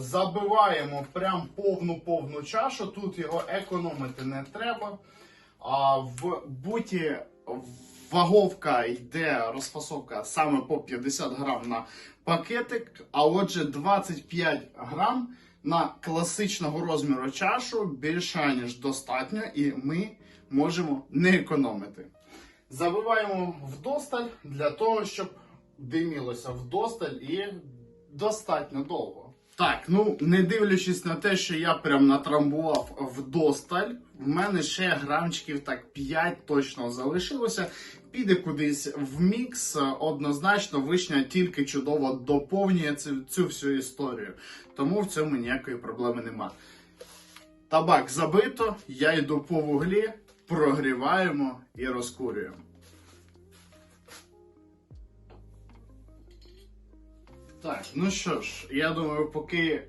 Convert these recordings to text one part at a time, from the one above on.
забиваємо прям повну-повну чашу. Тут його економити не треба. А в буті ваговка йде розфасовка саме по 50 грам на пакетик, а отже 25 грам на класичного розміру чашу більше ніж достатньо, і ми можемо не економити. Забиваємо вдосталь для того, щоб димілося вдосталь і достатньо довго. Так, ну не дивлячись на те, що я прям натрамбував вдосталь, в мене ще грамчиків так 5 точно залишилося. Піде кудись в мікс. Однозначно, вишня тільки чудово доповнює цю, цю всю історію. Тому в цьому ніякої проблеми нема. Табак забито, я йду по вуглі, прогріваємо і розкурюємо. Так, ну що ж, я думаю, поки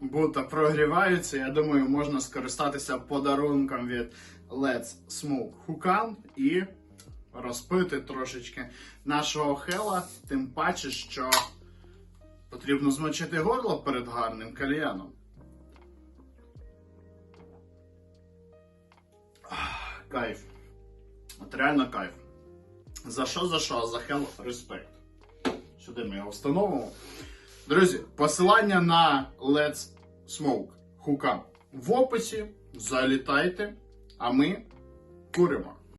бута прогріваються, я думаю, можна скористатися подарунком від Let's Smoke Hukan і розпити трошечки нашого хела, тим паче, що потрібно змочити горло перед гарним кальяном. Кайф. От реально кайф. За що, за що? За хел респект. Сюди ми його встановимо. Друзі, посилання на Let's Smoke Hookup в описі. Залітайте, а ми куримо.